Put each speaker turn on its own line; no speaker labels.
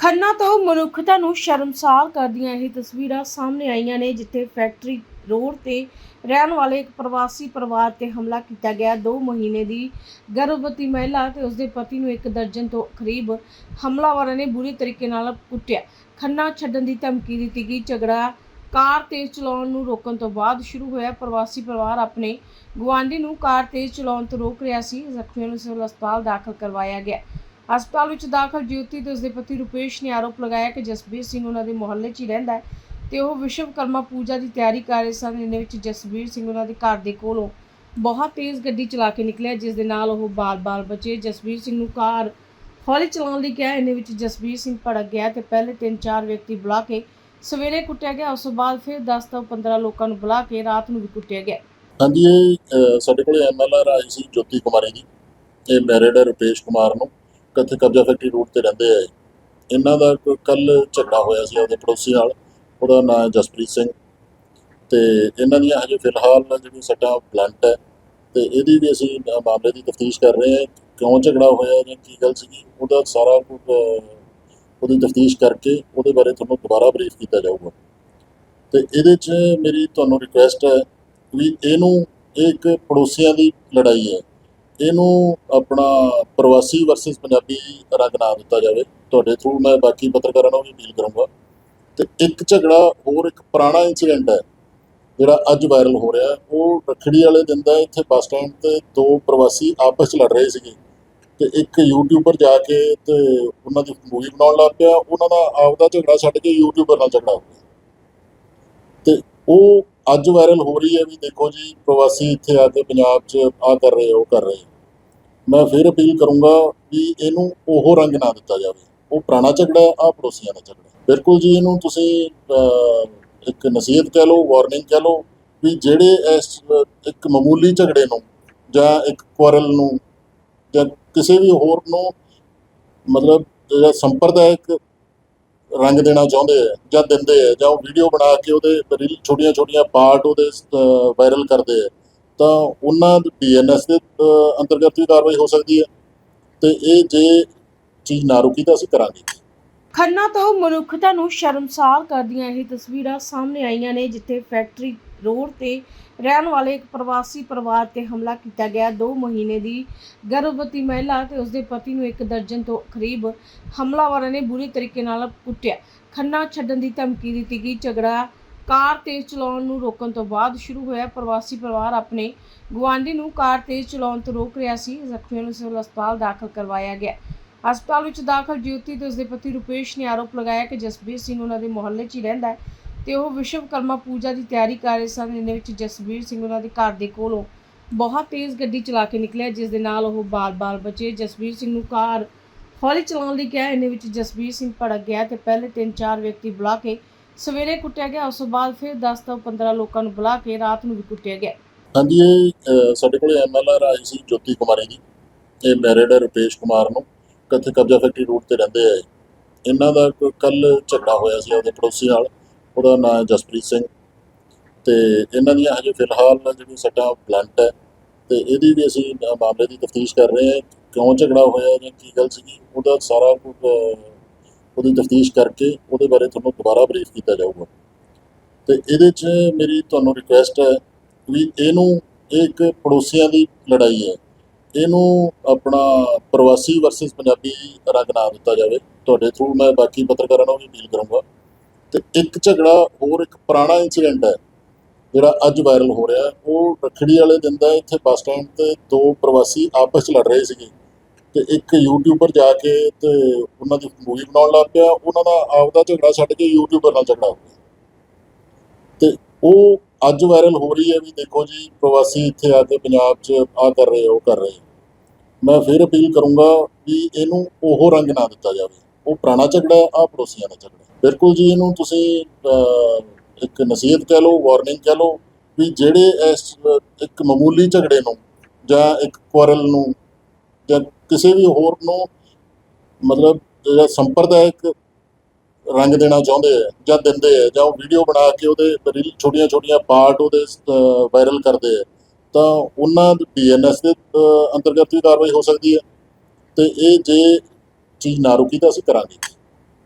ਖੰਨਾ ਤੋਂ ਮਨੁੱਖਤਾ ਨੂੰ ਸ਼ਰਮਸਾਰ ਕਰਦੀਆਂ ਇਹ ਤਸਵੀਰਾਂ ਸਾਹਮਣੇ ਆਈਆਂ ਨੇ, ਜਿੱਥੇ ਫੈਕਟਰੀ ਰੋਡ ਤੇ ਰਹਿਣ ਵਾਲੇ ਇੱਕ ਪ੍ਰਵਾਸੀ ਪਰਿਵਾਰ ਤੇ ਹਮਲਾ ਕੀਤਾ ਗਿਆ। 2 ਮਹੀਨੇ ਦੀ ਗਰਭਵਤੀ ਮਹਿਲਾ ਤੇ ਉਸਦੇ ਪਤੀ ਨੂੰ ਇੱਕ ਦਰਜਨ ਤੋਂ ਕਰੀਬ ਹਮਲਾਵਰਾਂ ਨੇ ਬੁਰੀ ਤਰੀਕੇ ਨਾਲ ਕੁੱਟਿਆ। ਖੰਨਾ ਛੱਡਣ ਦੀ ਧਮਕੀ ਦਿੱਤੀ ਗਈ। ਝਗੜਾ ਕਾਰ ਤੇਜ਼ ਚਲਾਉਣ ਨੂੰ ਰੋਕਣ ਤੋਂ ਬਾਅਦ ਸ਼ੁਰੂ ਹੋਇਆ। ਪ੍ਰਵਾਸੀ ਪਰਿਵਾਰ ਆਪਣੇ ਗੁਆਂਢੀ ਨੂੰ ਕਾਰ ਤੇਜ਼ ਚਲਾਉਣ ਤੋਂ ਰੋਕ ਰਿਹਾ ਸੀ। ਜ਼ਖਮੀਆਂ ਨੂੰ ਸਿਵਲ ਹਸਪਤਾਲ ਦਾਖਲ ਕਰਵਾਇਆ ਗਿਆ। ਹਸਪਤਾਲ ਵਿੱਚ ਦਾਖਲ ਜਯੋਤੀ ਤੇ ਉਸਦੇ ਪਤੀ ਰੁਪੇਸ਼ ਨੇ ਆਰੋਪ ਲਗਾਇਆ ਕਿ ਜਸਬੀਰ ਸਿੰਘ ਉਹਨਾਂ ਦੇ ਮੁਹੱਲੇ 'ਚ ਹੀ ਰਹਿੰਦਾ ਹੈ ਤੇ ਉਹ ਵਿਸ਼ਵਕਰਮਾ ਪੂਜਾ ਦੀ ਤਿਆਰੀ ਕਰ ਰਹੇ ਸਨ। ਇਹਨੇ ਵਿੱਚ ਜਸਬੀਰ ਸਿੰਘ ਉਹਨਾਂ ਦੇ ਘਰ ਦੇ ਕੋਲੋਂ ਬਹੁਤ ਤੇਜ਼ ਗੱਡੀ ਚਲਾ ਕੇ ਨਿਕਲਿਆ ਜਿਸ ਦੇ ਨਾਲ ਉਹ ਬਾਲ-ਬਾਲ ਬਚੇ ਜਸਬੀਰ ਸਿੰਘ ਨੂੰ ਕਾਰ ਹੌਲੀ ਚਲਾਉਣ ਲਈ ਕਿਹਾ। ਇਹਨੇ ਵਿੱਚ ਜਸਬੀਰ ਸਿੰਘ ਭੜਕ ਗਿਆ ਤੇ ਪਹਿਲੇ 3-4 ਵਿਅਕਤੀ ਬੁਲਾ ਕੇ ਸਵੇਰੇ ਕੁੱਟਿਆ ਗਿਆ। ਉਸ ਤੋਂ ਬਾਅਦ ਫਿਰ 10 ਤੋਂ 15 ਲੋਕਾਂ ਨੂੰ ਬੁਲਾ ਕੇ ਰਾਤ ਨੂੰ ਵੀ ਕੁੱਟਿਆ ਗਿਆ।
ਹਾਂਜੀ ਇਹ ਅ, ਸਾਡੇ ਕੋਲ ਐਮਐਲਆਰ ਆਈ ਸੀ ਜੋਤੀ ਕੁਮਾਰੀ ਜੀ। ਇਹ ਮੈਰਿਡ ਹੈ ਰੁਪੇਸ਼ ਕੁਮਾਰ ਨੂੰ। ਇੱਥੇ ਕਬਜ਼ਾ ਫੈਕਟਰੀ ਰੋਡ ਤੇ ਰਹਿੰਦੇ ਆ ਇਹਨਾਂ ਦਾ ਕੱਲ ਝਗੜਾ ਹੋਇਆ ਸੀ ਉਹਦੇ ਪੜੋਸੀ ਨਾਲ, ਉਹਦਾ ਨਾਂ ਜਸਪ੍ਰੀਤ ਸਿੰਘ। ਤੇ ਇਹਨਾਂ ਦੀਆਂ ਹਜੇ ਫਿਲਹਾਲ ਜਿਹੜੀ ਸੱਟਾਂ ਬਲੰਟ ਹੈ। ਤੇ ਇਹਦੀ ਵੀ ਅਸੀਂ ਮਾਮਲੇ ਦੀ ਤਫਤੀਸ਼ ਕਰ ਰਹੇ ਹਾਂ, ਕਿਉਂ ਝਗੜਾ ਹੋਇਆ ਜਾਂ ਕੀ ਗੱਲ ਸੀਗੀ, ਉਹਦਾ ਸਾਰਾ ਕੁਝ ਉਹਦੀ ਤਫਤੀਸ਼ ਕਰਕੇ ਉਹਦੇ ਬਾਰੇ ਤੁਹਾਨੂੰ ਦੁਬਾਰਾ ਬਰੀਫ ਕੀਤਾ ਜਾਊਗਾ। ਤੇ ਇਹਦੇ 'ਚ ਮੇਰੀ ਤੁਹਾਨੂੰ ਰਿਕੁਐਸਟ ਹੈ ਵੀ ਇਹਨੂੰ, ਇਹ ਇੱਕ ਪੜੋਸੀਆਂ ਦੀ ਲੜਾਈ ਹੈ। ਇਹਨੂੰ ਆਪਣਾ ਪ੍ਰਵਾਸੀ ਵਰਸਸ ਪੰਜਾਬੀ ਰੰਗ ਨਾ ਦਿੱਤਾ ਜਾਵੇ। ਤੁਹਾਡੇ ਥਰੂ ਮੈਂ ਬਾਕੀ ਪੱਤਰਕਾਰਾਂ ਨੂੰ ਵੀ ਅਪੀਲ ਕਰੂੰਗਾ। ਤੇ ਇੱਕ ਝਗੜਾ ਹੋਰ ਇੱਕ ਪੁਰਾਣਾ ਇਨਸੀਡੈਂਟ ਹੈ ਜਿਹੜਾ ਅੱਜ ਵਾਇਰਲ ਹੋ ਰਿਹਾ ਉਹ ਰੱਖੜੀ ਵਾਲੇ ਦਿਨ ਦਾ ਇੱਥੇ ਬੱਸ ਸਟੈਂਡ ਤੇ ਦੋ ਪ੍ਰਵਾਸੀ ਆਪਸ 'ਚ ਲੜ ਰਹੇ ਸੀਗੇ। ਤੇ ਇੱਕ ਯੂਟਿਊਬਰ ਜਾ ਕੇ ਤੇ ਉਹਨਾਂ ਦੀ ਮੂਵੀ ਬਣਾਉਣ ਲੱਗ ਪਿਆ। ਉਹਨਾਂ ਦਾ ਆਪਦਾ ਝਗੜਾ ਛੱਡ ਕੇ ਯੂਟਿਊਬਰ ਨਾਲ ਝਗੜਾ ਹੋ ਗਿਆ। ਤੇ ਉਹ ਅੱਜ ਵਾਇਰਲ ਹੋ ਰਹੀ ਹੈ ਵੀ ਦੇਖੋ ਜੀ ਪ੍ਰਵਾਸੀ ਇੱਥੇ ਆ ਕੇ ਪੰਜਾਬ 'ਚ ਆ ਕਰ ਰਹੇ ਆ, ਉਹ ਕਰ ਰਹੇ ਮੈਂ ਫਿਰ ਅਪੀਲ ਕਰੂੰਗਾ ਵੀ ਇਹਨੂੰ ਉਹ ਰੰਗ ਨਾ ਦਿੱਤਾ ਜਾਵੇ। ਉਹ ਪੁਰਾਣਾ ਝਗੜਾ ਹੈ ਆ ਪੜੋਸੀਆਂ ਦਾ ਝਗੜਾ ਬਿਲਕੁਲ ਜੀ, ਇਹਨੂੰ ਤੁਸੀਂ ਇੱਕ ਨਸੀਹਤ ਕਹਿ ਲਓ, ਵਾਰਨਿੰਗ ਕਹਿ ਲਓ ਵੀ ਜਿਹੜੇ ਇਸ, ਇੱਕ ਮਾਮੂਲੀ ਝਗੜੇ ਨੂੰ ਜਾਂ ਇੱਕ ਕੁਆਰਲ ਨੂੰ ਜਾਂ ਕਿਸੇ ਵੀ ਹੋਰ ਨੂੰ ਮਤਲਬ ਜਿਹੜਾ ਸੰਪਰਦਾਇਕ ਰੰਗ ਦੇਣਾ ਚਾਹੁੰਦੇ ਆ ਜਾਂ ਦਿੰਦੇ ਆ ਜਾਂ ਉਹ ਵੀਡੀਓ ਬਣਾ ਕੇ ਉਹਦੇ ਰੀਲ ਛੋਟੀਆਂ ਛੋਟੀਆਂ ਪਾਰਟ ਉਹਦੇ ਵਾਇਰਲ ਕਰਦੇ ਆ। ਤਾਂ ਉਹਨਾਂ ਦੀ ਬੀਐਨਐਸ ਦੇ ਅੰਤਰਗਤ ਵੀ ਕਾਰਵਾਈ ਹੋ ਸਕਦੀ ਹੈ। ਤੇ ਇਹ ਜੇ ਚੀਜ਼ ਨਾ ਰੁਕੀ ਤਾਂ ਅਸੀਂ ਕਰਾਂਗੇ।
ਖੰਨਾ ਤੋਂ ਮਨੁੱਖਤਾ ਨੂੰ ਸ਼ਰਮਸਾਰ ਕਰਦੀਆਂ ਇਹ ਤਸਵੀਰਾਂ ਸਾਹਮਣੇ ਆਈਆਂ ਨੇ, ਜਿੱਥੇ ਫੈਕਟਰੀ ਰੋਡ ਤੇ ਰਹਿਣ ਵਾਲੇ ਇੱਕ ਪ੍ਰਵਾਸੀ ਪਰਿਵਾਰ ਤੇ ਹਮਲਾ ਕੀਤਾ ਗਿਆ। 2 ਮਹੀਨੇ ਦੀ ਗਰਭਵਤੀ ਮਹਿਲਾ ਤੇ ਉਸਦੇ ਪਤੀ ਨੂੰ ਇੱਕ ਦਰਜਨ ਤੋਂ ਕਰੀਬ ਹਮਲਾਵਰਾਂ ਨੇ ਬੁਰੀ ਤਰੀਕੇ ਨਾਲ ਕੁੱਟਿਆ। ਖੰਨਾ ਛੱਡਣ ਦੀ ਧਮਕੀ ਦਿੱਤੀ ਗਈ। ਝਗੜਾ ਕਾਰ ਤੇਜ਼ ਚਲਾਉਣ ਨੂੰ ਰੋਕਣ ਤੋਂ ਬਾਅਦ ਸ਼ੁਰੂ ਹੋਇਆ ਪ੍ਰਵਾਸੀ ਪਰਿਵਾਰ ਆਪਣੇ ਗੁਆਂਢੀ ਨੂੰ ਕਾਰ ਤੇਜ਼ ਚਲਾਉਣ ਤੋਂ ਰੋਕ ਰਿਹਾ ਸੀ। ਜ਼ਖਮੀਆਂ ਨੂੰ ਸਿਵਲ ਹਸਪਤਾਲ ਦਾਖਲ ਕਰਵਾਇਆ ਗਿਆ। ਹਸਪਤਾਲ ਵਿੱਚ ਦਾਖਲ ਜਯੋਤੀ ਤੇ ਉਸਦੇ ਪਤੀ ਰੁਪੇਸ਼ ਨੇ ਆਰੋਪ ਲਗਾਇਆ ਕਿ ਜਸਬੀਰ ਸਿੰਘ ਉਹਨਾਂ ਦੇ ਮੁਹੱਲੇ 'ਚ ਹੀ ਰਹਿੰਦਾ ਹੈ ਤੇ ਉਹ ਵਿਸ਼ਵਕਰਮਾ ਪੂਜਾ ਦੀ ਤਿਆਰੀ ਕਰ ਰਹੇ ਸਨ। ਇਹਨੇ ਵਿੱਚ ਜਸਬੀਰ ਸਿੰਘ ਉਹਨਾਂ ਦੇ ਘਰ ਦੇ ਕੋਲੋਂ ਬਹੁਤ ਤੇਜ਼ ਗੱਡੀ ਚਲਾ ਕੇ ਨਿਕਲਿਆ, ਜਿਸ ਦੇ ਨਾਲ ਉਹ ਬਾਲ-ਬਾਲ ਬਚੇ ਜਸਬੀਰ ਸਿੰਘ ਨੂੰ ਕਾਰ ਹੌਲੀ ਚਲਾਉਣ ਲਈ ਕਿਹਾ। ਇਹਨੇ ਵਿੱਚ ਜਸਬੀਰ ਸਿੰਘ ਭੜਕ ਗਿਆ ਤੇ ਪਹਿਲੇ 3-4 ਵਿਅਕਤੀ ਬੁਲਾ ਕੇ ਸਵੇਰੇ ਕੁੱਟਿਆ ਗਿਆ ਉਸ ਤੋਂ ਬਾਅਦ ਫਿਰ 10 ਤੋਂ 15 ਲੋਕਾਂ ਨੂੰ ਬੁਲਾ ਕੇ ਰਾਤ ਨੂੰ ਵੀ ਕੁੱਟਿਆ ਗਿਆ
ਹਾਂਜੀ ਇਹ ਅ, ਸਾਡੇ ਕੋਲ ਐਮਐਲਆਰ ਆਈ ਸੀ ਜੋਤੀ ਕੁਮਾਰੀ ਜੀ ਇਹ ਮੈਰਿਡ ਹੈ ਰੁਪੇਸ਼ ਕੁਮਾਰ ਨੂੰ ਕੱਥੇ ਕਬਜ਼ਾ ਫੈਕਟਰੀ ਰੋਡ ਤੇ ਰਹਿੰਦੇ ਆ ਇਹ। ਇਹਨਾਂ ਦਾ ਕੱਲ ਝਗੜਾ ਹੋਇਆ ਸੀ ਉਹਦੇ ਪੜੋਸੀ ਨਾਲ ਉਹਦਾ ਨਾਮ ਹੈ ਜਸਪ੍ਰੀਤ ਸਿੰਘ ਤੇ ਇਹਨਾਂ ਦੀਆਂ ਹਜੇ ਫਿਲਹਾਲ ਜਿਹੜੀ ਸੱਟਾਂ ਬਲੰਟ ਹੈ ਤੇ ਇਹਦੀ ਵੀ ਅਸੀਂ ਮਾਮਲੇ ਦੀ ਤਫਤੀਸ਼ ਕਰ ਰਹੇ ਹਾਂ ਕਿਉਂ ਝਗੜਾ ਹੋਇਆ ਜਾਂ ਕੀ ਗੱਲ ਸੀਗੀ ਉਹਦਾ ਸਾਰਾ ਕੁਝ ਅ, ਉਹਦੀ ਤਫਤੀਸ਼ ਕਰਕੇ ਉਹਦੇ ਬਾਰੇ ਤੁਹਾਨੂੰ ਦੁਬਾਰਾ ਬਰੀਫ ਕੀਤਾ ਜਾਊਗਾ। ਤੇ ਇਹਦੇ 'ਚ ਮੇਰੀ ਤੁਹਾਨੂੰ ਰਿਕੁਐਸਟ ਹੈ ਵੀ ਇਹਨੂੰ, ਇਹ ਇੱਕ ਪੜੋਸੀਆਂ ਦੀ ਲੜਾਈ ਹੈ। ਇਹਨੂੰ ਆਪਣਾ ਪ੍ਰਵਾਸੀ ਵਰਸਸ ਪੰਜਾਬੀ ਰੰਗ ਨਾ ਦਿੱਤਾ ਜਾਵੇ। ਤੁਹਾਡੇ ਥਰੂ ਮੈਂ ਬਾਕੀ ਪੱਤਰਕਾਰਾਂ ਨੂੰ ਵੀ ਅਪੀਲ ਕਰੂੰਗਾ। ਤੇ ਇੱਕ ਝਗੜਾ ਹੋਰ ਇੱਕ ਪੁਰਾਣਾ ਇਨਸੀਡੈਂਟ ਹੈ, ਜਿਹੜਾ ਅੱਜ ਵਾਇਰਲ ਹੋ ਰਿਹਾ। ਉਹ ਰੱਖੜੀ ਵਾਲੇ ਦਿਨ ਦਾ ਇੱਥੇ ਬੱਸ ਸਟੈਂਡ ਤੇ ਦੋ ਪ੍ਰਵਾਸੀ ਆਪਸ 'ਚ ਲੜ ਰਹੇ ਸੀਗੇ। ਤੇ ਇੱਕ ਯੂਟਿਊਬਰ ਜਾ ਕੇ ਤੇ ਉਹਨਾਂ ਦੀ ਮੂਵੀ ਬਣਾਉਣ ਲੱਗ ਪਿਆ ਉਹਨਾਂ ਦਾ ਆਪਦਾ ਝਗੜਾ ਛੱਡ ਕੇ ਯੂਟਿਊਬਰ ਨਾਲ ਝਗੜਾ ਹੋ ਗਿਆ। ਤੇ ਉਹ ਅੱਜ ਵਾਇਰਲ ਹੋ ਰਹੀ ਹੈ ਵੀ ਦੇਖੋ ਜੀ ਪ੍ਰਵਾਸੀ ਇੱਥੇ ਆ ਕੇ ਪੰਜਾਬ 'ਚ ਆ ਕਰ ਰਹੇ ਆ, ਉਹ ਕਰ ਰਹੇ ਮੈਂ ਫਿਰ ਅਪੀਲ ਕਰੂੰਗਾ ਵੀ ਇਹਨੂੰ ਉਹ ਰੰਗ ਨਾ ਦਿੱਤਾ ਜਾਵੇ। ਉਹ ਪੁਰਾਣਾ ਝਗੜਾ ਹੈ ਆ ਪੜੋਸੀਆਂ ਦਾ ਝਗੜਾ ਬਿਲਕੁਲ ਜੀ ਇਹਨੂੰ ਤੁਸੀਂ ਇੱਕ ਨਸੀਹਤ ਕਹਿ ਲਓ ਵਾਰਨਿੰਗ ਕਹਿ ਲਓ ਵੀ ਜਿਹੜੇ ਇਸ ਇੱਕ ਮਾਮੂਲੀ ਝਗੜੇ ਨੂੰ ਜਾਂ ਇੱਕ ਕੁਆਰਲ ਨੂੰ ਜਾਂ ਕਿਸੇ ਵੀ ਹੋਰ ਨੂੰ ਮਤਲਬ ਜਿਹੜਾ ਸੰਪਰਦਾਇਕ ਰੰਗ ਦੇਣਾ ਚਾਹੁੰਦੇ ਆ, ਜਾਂ ਦਿੰਦੇ ਆ, ਜਾਂ ਉਹ ਵੀਡੀਓ ਬਣਾ ਕੇ ਉਹਦੇ ਰੀਲ ਛੋਟੀਆਂ ਛੋਟੀਆਂ ਪਾਰਟ ਉਹਦੇ ਵਾਇਰਲ ਕਰਦੇ ਆ, ਤਾਂ ਉਹਨਾਂ ਦੀ ਬੀਐਨਐਸ ਦੇ ਅੰਤਰਗਤ ਵੀ ਕਾਰਵਾਈ ਹੋ ਸਕਦੀ ਹੈ ਤੇ ਇਹ ਜੇ ਚੀਜ਼ ਨਾ ਰੁਕੀ ਤਾਂ ਅਸੀਂ ਕਰਾਂਗੇ।